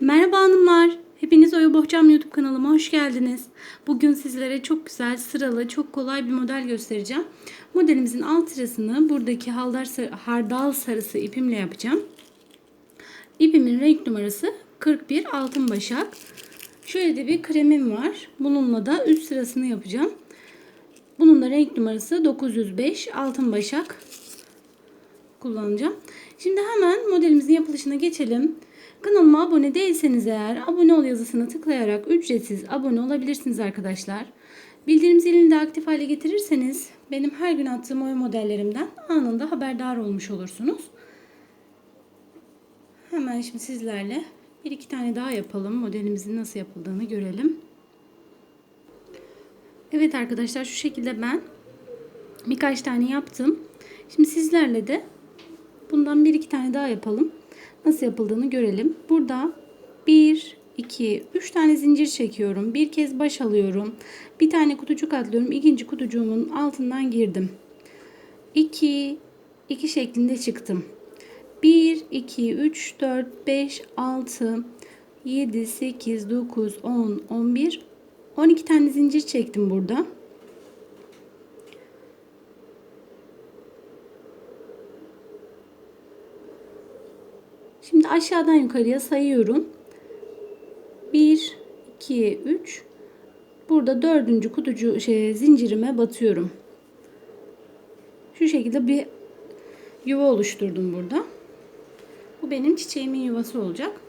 Merhaba hanımlar. Hepiniz Oya Bohçam YouTube kanalıma hoş geldiniz. Bugün sizlere çok güzel, sıralı, çok kolay bir model göstereceğim. Modelimizin alt sırasını buradaki haldar, hardal sarısı ipimle yapacağım. İpimin renk numarası 41 altın başak. Şöyle de bir kremim var. Bununla da üst sırasını yapacağım. Bunun da renk numarası 905 altın başak kullanacağım. Şimdi hemen modelimizin yapılışına geçelim. Kanalıma abone değilseniz eğer abone ol yazısına tıklayarak ücretsiz abone olabilirsiniz arkadaşlar. Bildirim zilini de aktif hale getirirseniz benim her gün attığım oya modellerimden anında haberdar olmuş olursunuz. Hemen şimdi sizlerle bir iki tane daha yapalım. Modelimizin nasıl yapıldığını görelim. Evet arkadaşlar şu şekilde ben birkaç tane yaptım. Şimdi sizlerle de bundan bir iki tane daha yapalım. Nasıl yapıldığını görelim. Burada 1, 2, 3 tane zincir çekiyorum. Bir kez baş alıyorum. Bir tane kutucuk atlıyorum. İkinci kutucuğumun altından girdim. 2, 2 şeklinde çıktım. 1, 2, 3, 4, 5, 6, 7, 8, 9, 10, 11, 12 tane zincir çektim burada. Şimdi aşağıdan yukarıya sayıyorum. 1, 2, 3. Burada dördüncü kutucu şey, zincirime batıyorum. Şu şekilde bir yuva oluşturdum burada. Bu benim çiçeğimin yuvası olacak.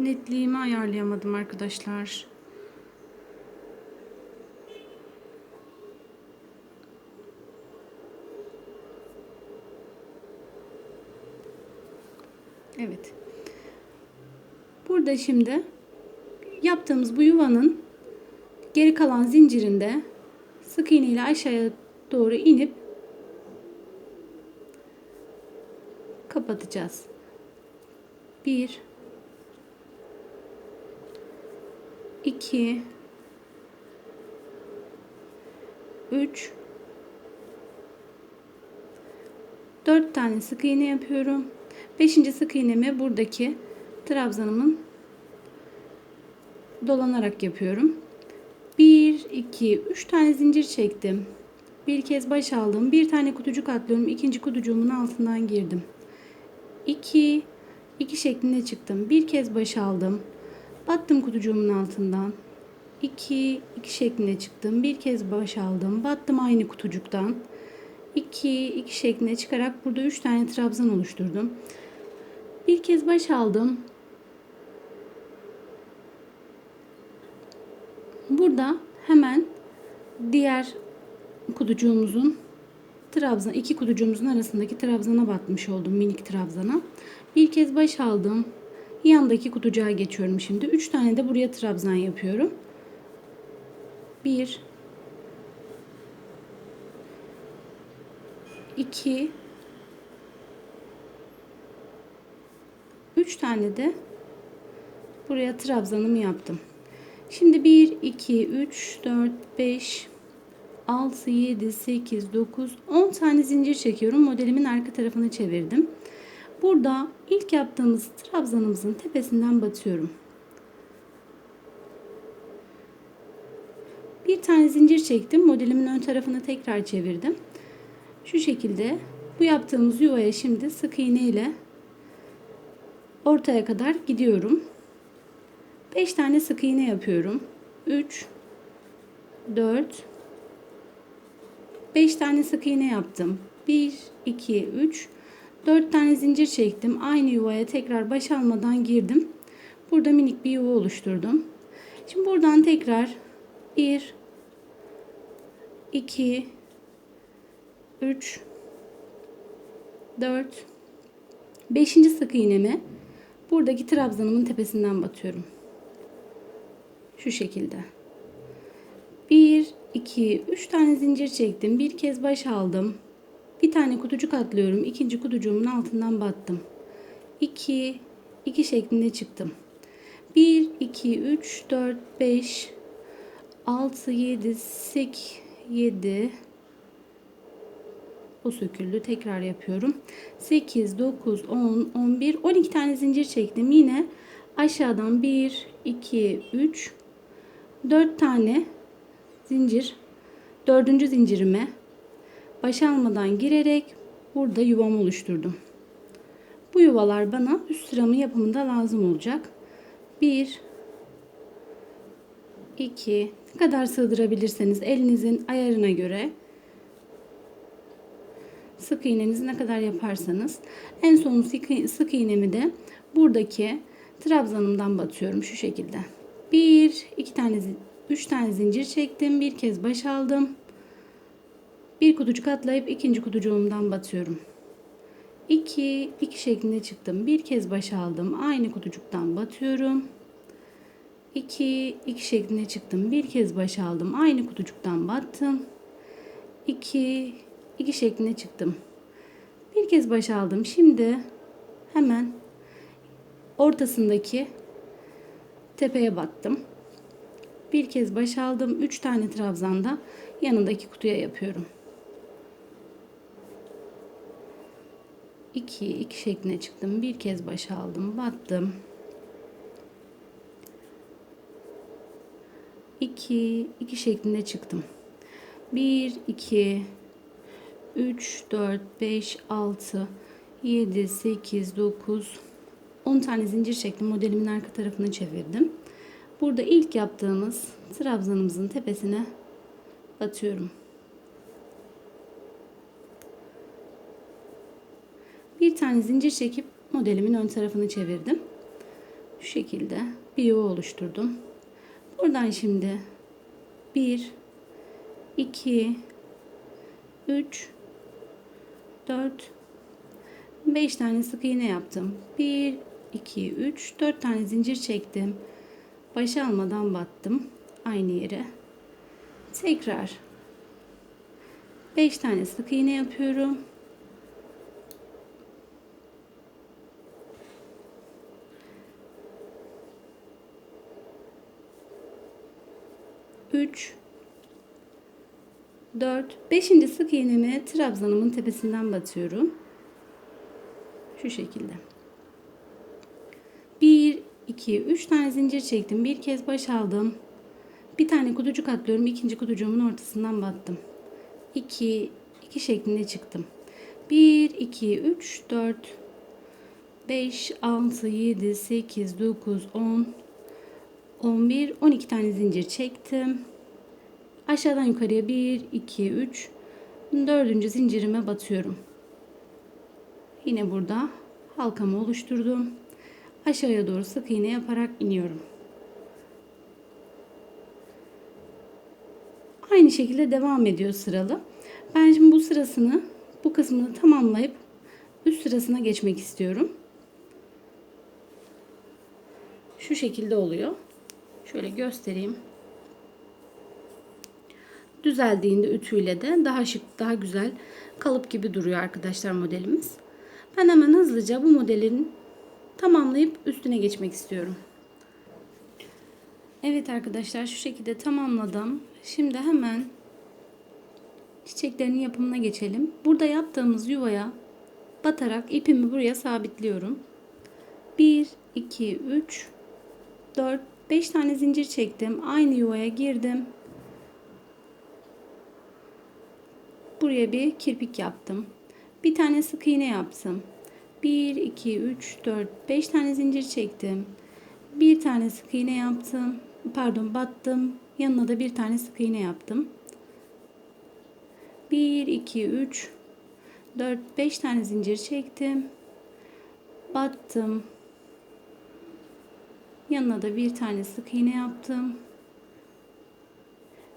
Netliğimi ayarlayamadım arkadaşlar. Evet. Burada şimdi yaptığımız bu yuvanın geri kalan zincirinde sık iğne ile aşağıya doğru inip kapatacağız. 1 2 3 4 tane sık iğne yapıyorum. 5. sık iğnemi buradaki trabzanımın dolanarak yapıyorum. 1 2 3 tane zincir çektim. Bir kez baş aldım. Bir tane kutucuk atlıyorum. İkinci kutucuğumun altından girdim. 2 2 şeklinde çıktım. Bir kez baş aldım. Battım kutucuğumun altından. 2 2 şeklinde çıktım. Bir kez baş aldım. Battım aynı kutucuktan. 2 2 şeklinde çıkarak burada 3 tane trabzan oluşturdum. Bir kez baş aldım. Burada hemen diğer kutucuğumuzun trabzan iki kutucuğumuzun arasındaki trabzana batmış oldum minik trabzana. Bir kez baş aldım. Yandaki kutucuğa geçiyorum şimdi. 3 tane de buraya trabzan yapıyorum. 1 2 3 tane de buraya trabzanımı yaptım. Şimdi 1 2 3 4 5 6 7 8 9 10 tane zincir çekiyorum. Modelimin arka tarafını çevirdim. Burada ilk yaptığımız trabzanımızın tepesinden batıyorum. Bir tane zincir çektim. Modelimin ön tarafını tekrar çevirdim. Şu şekilde bu yaptığımız yuvaya şimdi sık iğne ile ortaya kadar gidiyorum. 5 tane sık iğne yapıyorum. 3 4 5 tane sık iğne yaptım. 1 2 3 4 tane zincir çektim. Aynı yuvaya tekrar baş almadan girdim. Burada minik bir yuva oluşturdum. Şimdi buradan tekrar 1 2 3 4 5. sık iğnemi buradaki trabzanımın tepesinden batıyorum. Şu şekilde. 1 2 3 tane zincir çektim. Bir kez baş aldım. Bir tane kutucuk atlıyorum. İkinci kutucuğumun altından battım. 2 2 şeklinde çıktım. 1, 2, 3, 4, 5, 6, 7, 8, 7, o söküldü. Tekrar yapıyorum. 8, 9, 10, 11, 12 tane zincir çektim. Yine aşağıdan 1, 2, 3, 4 tane zincir. Dördüncü zincirime baş almadan girerek burada yuvamı oluşturdum. Bu yuvalar bana üst sıramın yapımında lazım olacak. 1 2 ne kadar sığdırabilirseniz elinizin ayarına göre sık iğnenizi ne kadar yaparsanız en son sık iğnemi de buradaki trabzanımdan batıyorum şu şekilde. 1 2 tane 3 tane zincir çektim. Bir kez baş aldım. Bir kutucuk atlayıp ikinci kutucuğumdan batıyorum. 2 2 şeklinde çıktım. Bir kez baş aldım. Aynı kutucuktan batıyorum. 2 2 şeklinde çıktım. Bir kez baş aldım. Aynı kutucuktan battım. 2 2 şeklinde çıktım. Bir kez baş aldım. Şimdi hemen ortasındaki tepeye battım. Bir kez baş aldım. 3 tane trabzanda yanındaki kutuya yapıyorum. 2 2 şeklinde çıktım. Bir kez baş aldım. Battım. 2 2 şeklinde çıktım. 1 2 3 4 5 6 7 8 9 10 tane zincir çektim. Modelimin arka tarafını çevirdim. Burada ilk yaptığımız trabzanımızın tepesine batıyorum. Bir tane zincir çekip modelimin ön tarafını çevirdim. Şu şekilde bir yuva oluşturdum. Buradan şimdi 1 2 3 4 5 tane sık iğne yaptım. 1 2 3 4 tane zincir çektim. Baş almadan battım aynı yere. Tekrar 5 tane sık iğne yapıyorum. Üç, dört, beşinci sık iğnemi trabzanımın tepesinden batıyorum. Şu şekilde. Bir, 2, 3 tane zincir çektim. Bir kez baş aldım. Bir tane kutucuk atlıyorum. ikinci kutucuğumun ortasından battım. 2, 2 şeklinde çıktım. 1, 2, 3, 4, 5, 6, 7, 8, 9, 10, 11, 12 tane zincir çektim. Aşağıdan yukarıya 1, 2, 3, dördüncü zincirime batıyorum. Yine burada halkamı oluşturdum aşağıya doğru sık iğne yaparak iniyorum. Aynı şekilde devam ediyor sıralı. Ben şimdi bu sırasını bu kısmını tamamlayıp üst sırasına geçmek istiyorum. Şu şekilde oluyor. Şöyle göstereyim. Düzeldiğinde ütüyle de daha şık, daha güzel kalıp gibi duruyor arkadaşlar modelimiz. Ben hemen hızlıca bu modelin tamamlayıp üstüne geçmek istiyorum. Evet arkadaşlar şu şekilde tamamladım. Şimdi hemen çiçeklerin yapımına geçelim. Burada yaptığımız yuvaya batarak ipimi buraya sabitliyorum. 1, 2, 3, 4, 5 tane zincir çektim. Aynı yuvaya girdim. Buraya bir kirpik yaptım. Bir tane sık iğne yaptım. 1, 2, 3, 4, 5 tane zincir çektim. Bir tane sık iğne yaptım. Pardon battım. Yanına da bir tane sık iğne yaptım. 1, 2, 3, 4, 5 tane zincir çektim. Battım. Yanına da bir tane sık iğne yaptım.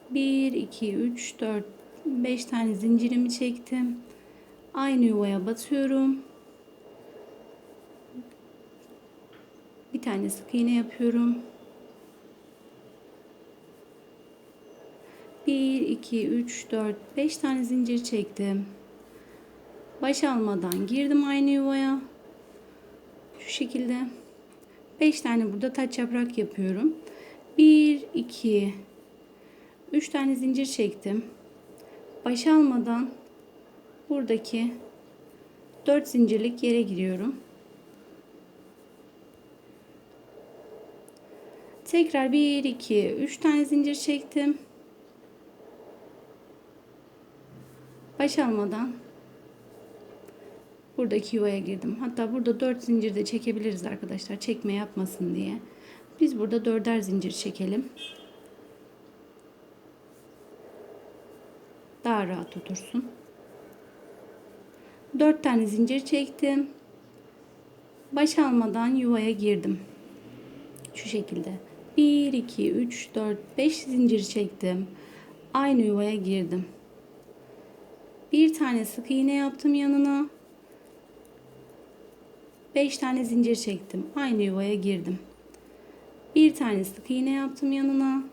1, 2, 3, 4, 5 tane zincirimi çektim. Aynı yuvaya batıyorum. bir tane sık iğne yapıyorum. 1 2 3 4 5 tane zincir çektim. Baş almadan girdim aynı yuvaya. Şu şekilde 5 tane burada taç yaprak yapıyorum. 1 2 3 tane zincir çektim. Baş almadan buradaki 4 zincirlik yere giriyorum. Tekrar 1 2 3 tane zincir çektim. Baş almadan buradaki yuvaya girdim. Hatta burada 4 zincir de çekebiliriz arkadaşlar. Çekme yapmasın diye. Biz burada dörder zincir çekelim. Daha rahat otursun. 4 tane zincir çektim. Baş almadan yuvaya girdim. Şu şekilde. 1 2 3 4 5 zincir çektim. Aynı yuvaya girdim. Bir tane sık iğne yaptım yanına. 5 tane zincir çektim. Aynı yuvaya girdim. Bir tane sık iğne yaptım yanına.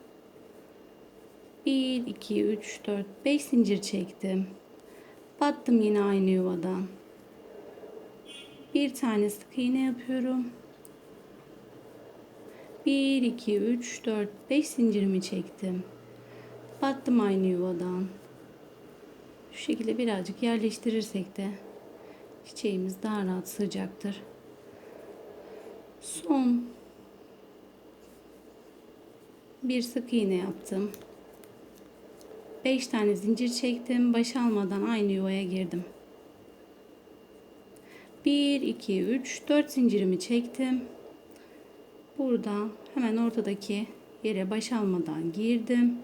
1 2 3 4 5 zincir çektim. Battım yine aynı yuvadan. Bir tane sık iğne yapıyorum. 1 2 3 4 5 zincirimi çektim. Battım aynı yuvadan. Şu şekilde birazcık yerleştirirsek de çiçeğimiz daha rahat sığacaktır. Son bir sık iğne yaptım. 5 tane zincir çektim. Baş almadan aynı yuvaya girdim. 1 2 3 4 zincirimi çektim. Burada hemen ortadaki yere baş almadan girdim.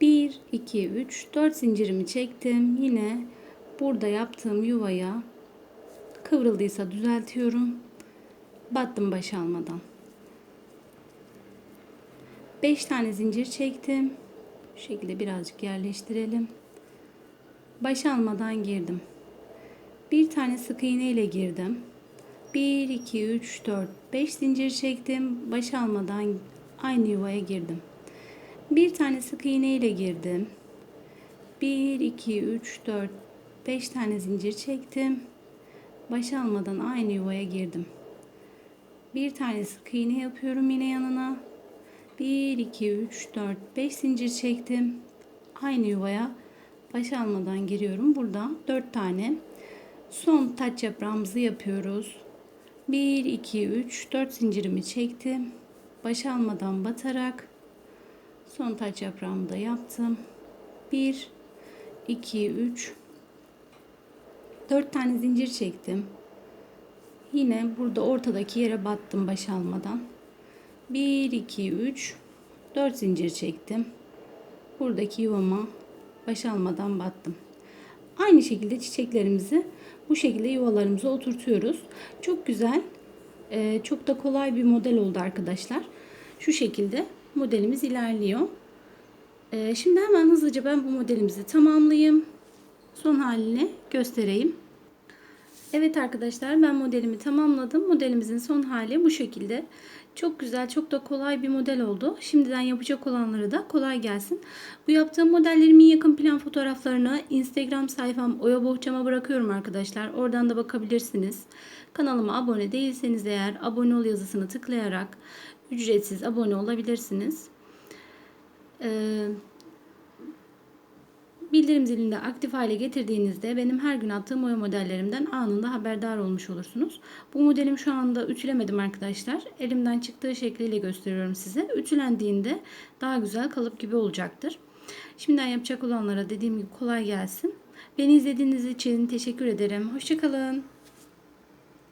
1 2 3 4 zincirimi çektim. Yine burada yaptığım yuvaya kıvrıldıysa düzeltiyorum. Battım baş almadan. 5 tane zincir çektim. Şu şekilde birazcık yerleştirelim. Baş almadan girdim. Bir tane sık iğne ile girdim. 1 2 3 4 5 zincir çektim. Baş almadan aynı yuvaya girdim. Bir tane sık iğne ile girdim. 1 2 3 4 5 tane zincir çektim. Baş almadan aynı yuvaya girdim. Bir tane sık iğne yapıyorum yine yanına. 1 2 3 4 5 zincir çektim. Aynı yuvaya baş almadan giriyorum. Burada 4 tane son taç yaprağımızı yapıyoruz. 1 2 3 4 zincirimi çektim. Baş almadan batarak son taç yaprağımı da yaptım. 1 2 3 4 tane zincir çektim. Yine burada ortadaki yere battım baş almadan. 1 2 3 4 zincir çektim. Buradaki yuvama baş almadan battım. Aynı şekilde çiçeklerimizi bu şekilde yuvalarımıza oturtuyoruz. Çok güzel, e, çok da kolay bir model oldu arkadaşlar. Şu şekilde modelimiz ilerliyor. E, şimdi hemen hızlıca ben bu modelimizi tamamlayayım. Son halini göstereyim. Evet arkadaşlar ben modelimi tamamladım. Modelimizin son hali bu şekilde. Çok güzel, çok da kolay bir model oldu. Şimdiden yapacak olanlara da kolay gelsin. Bu yaptığım modellerimin yakın plan fotoğraflarını Instagram sayfam Oya Bohçam'a bırakıyorum arkadaşlar. Oradan da bakabilirsiniz. Kanalıma abone değilseniz eğer abone ol yazısını tıklayarak ücretsiz abone olabilirsiniz. Ee, Bildirim zilini de aktif hale getirdiğinizde benim her gün attığım oya modellerimden anında haberdar olmuş olursunuz. Bu modelim şu anda ütülemedim arkadaşlar. Elimden çıktığı şekliyle gösteriyorum size. Ütülendiğinde daha güzel kalıp gibi olacaktır. Şimdiden yapacak olanlara dediğim gibi kolay gelsin. Beni izlediğiniz için teşekkür ederim. Hoşçakalın.